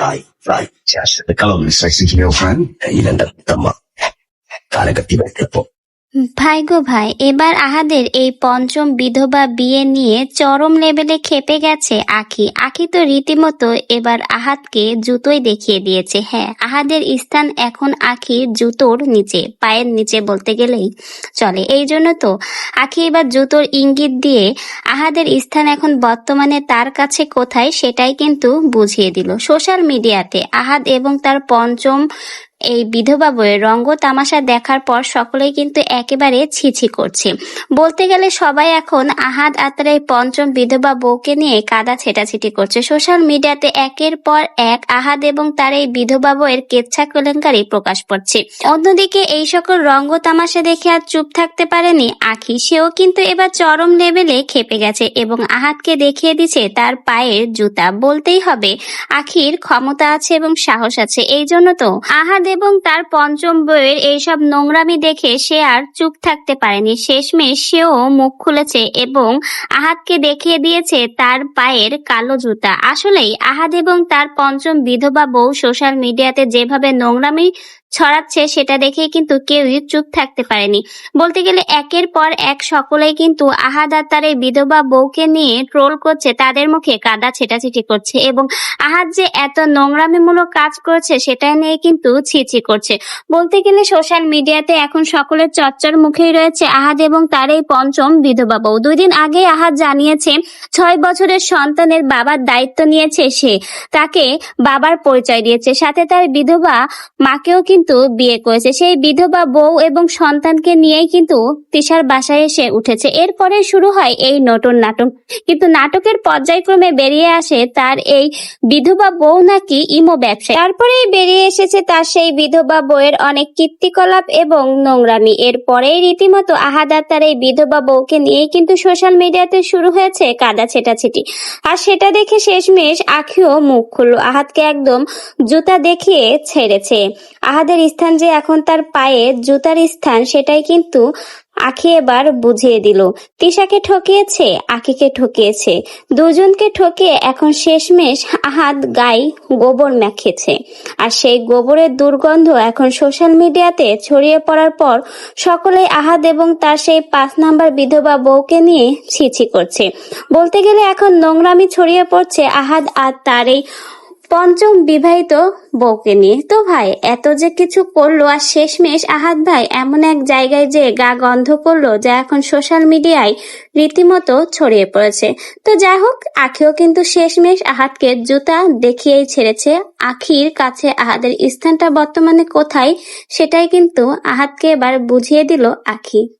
காய் Rai the columnist, I think, your friend. Even the, the, the, the, the, the, the, the, ভাই গো ভাই, এবার আহাদের এই পঞ্চম বিধবা বিয়ে নিয়ে চরম লেভেলে খেপে গেছে আখি। আখি তো রীতিমতো এবার আহাদকে জুতোই দেখিয়ে দিয়েছে। হ্যাঁ আহাদের স্থান এখন আখির জুতোর নিচে, পায়ের নিচে বলতে গেলেই চলে। এই জন্য তো আখি এবার জুতোর ইঙ্গিত দিয়ে আহাদের স্থান এখন বর্তমানে তার কাছে কোথায় সেটাই কিন্তু বুঝিয়ে দিল। সোশ্যাল মিডিয়াতে আহাদ এবং তার পঞ্চম এই বিধবা বইয়ের রঙ্গ তামাশা দেখার পর সকলেই কিন্তু একেবারে ছিছি করছে। বলতে গেলে সবাই এখন আহাদ আত্মার এই পঞ্চম বিধবা বউকে নিয়ে কাদা ছেটাছিটি করছে। সোশ্যাল মিডিয়াতে একের পর এক আহাদ এবং তার এই বিধবা বইয়ের কেচ্ছা কেলেঙ্কারি প্রকাশ পাচ্ছে অন্যদিকে এই সকল রঙ্গ তামাশা দেখে আর চুপ থাকতে পারেনি আখি। সেও কিন্তু এবার চরম লেভেলে খেপে গেছে এবং আহাদকে দেখিয়ে দিচ্ছে তার পায়ের জুতা। বলতেই হবে, আখির ক্ষমতা আছে এবং সাহস আছে, এই জন্য তো আহাদ এবং তার পঞ্চম বইয়ের এইসব নোংরামি দেখে সে আর চুপ থাকতে পারেনি। শেষমেশ সেও মুখ খুলেছে এবং আহাদকে দেখিয়ে দিয়েছে তার পায়ের কালো জুতা। আসলেই আহাদ এবং তার পঞ্চম বিধবা বউ সোশ্যাল মিডিয়াতে যেভাবে নোংরামি ছড়াচ্ছে সেটা দেখে কিন্তু কেউই চুপ থাকতে পারেনি। বলতে গেলে একের পর এক সকলেই কিন্তু আহাদ তার এই বিধবা বউকে নিয়ে ট্রোল করছে, তাদের মুখে কাদা ছেটাছিটি করছে এবং আহাদ যে এত নোংরামিমূলক কাজ করছে সেটা নিয়ে কিন্তু ছিছি করছে। বলতে গেলে সোশ্যাল মিডিয়াতে এখন সকলের চর্চার মুখেই রয়েছে আহাদ এবং তার এই পঞ্চম বিধবা বউ। দুই দিন আগে আহাদ জানিয়েছে, ছয় বছরের সন্তানের বাবার দায়িত্ব নিয়েছে সে, তাকে বাবার পরিচয় দিয়েছে। সাথে তার বিধবা মাকেও কিন্তু বিয়ে করেছে সেই বিধবা বউ এবং সন্তানকে নিয়েই কিন্তু তিশার বাসায় এসে উঠেছে। এরপরে শুরু হয় এই নতুন নাটক। কিন্তু নাটকের পর্যায়ক্রমে বেরিয়ে আসে তার এই বিধবা বউ নাকি ইমো ব্যবসায়ী। তারপরেই বেরিয়ে এসেছে তার সেই বিধবা বউয়ের অনেক কীর্তিকলাপ এবং নোংরামি। এরপরেই রীতিমতো আহাদা তার এই বিধবা বউকে নিয়েই কিন্তু সোশ্যাল মিডিয়াতে শুরু হয়েছে কাদা ছেটাছেটি। আর সেটা দেখে শেষমেশ আখিও মুখ খুললো। আহাদকে একদম জুতা দেখিয়ে ছেড়েছে। আহাদের স্থান যে এখন তার পায়ে জুতার স্থান, সেটাই কিন্তু আখি এবার বুঝিয়ে দিল। তিশাকে ঠকিয়েছে, আখিকে ঠকিয়েছে। দুজনকে ঠকিয়ে এখন শেষমেশ আহাদ গায়ে গোবর মেখেছে। আর সেই গোবরের দুর্গন্ধ এখন সোশ্যাল মিডিয়াতে ছড়িয়ে পড়ার পর সকলেই আহাদ এবং তার সেই পাঁচ নাম্বার বিধবা বউকে নিয়ে ছিছি করছে। বলতে গেলে এখন নোংরামি ছড়িয়ে পড়ছে আহাদ আর তার এই পঞ্চম বিবাহিত বউকে নিয়ে। তো ভাই, এত যে কিছু করল আর শেষমেশ আহাত ভাই এমন এক জায়গায় যে গা গন্ধ করল যা এখন সোশ্যাল মিডিয়ায় রীতিমতো ছড়িয়ে পড়েছে। তো যাই হোক, আখিও কিন্তু শেষমেশ আহাতকে জুতা দেখিয়েই ছেড়েছে। আখির কাছে আহাদের স্থানটা বর্তমানে কোথায়, সেটাই কিন্তু আহাতকে এবার বুঝিয়ে দিল আখি।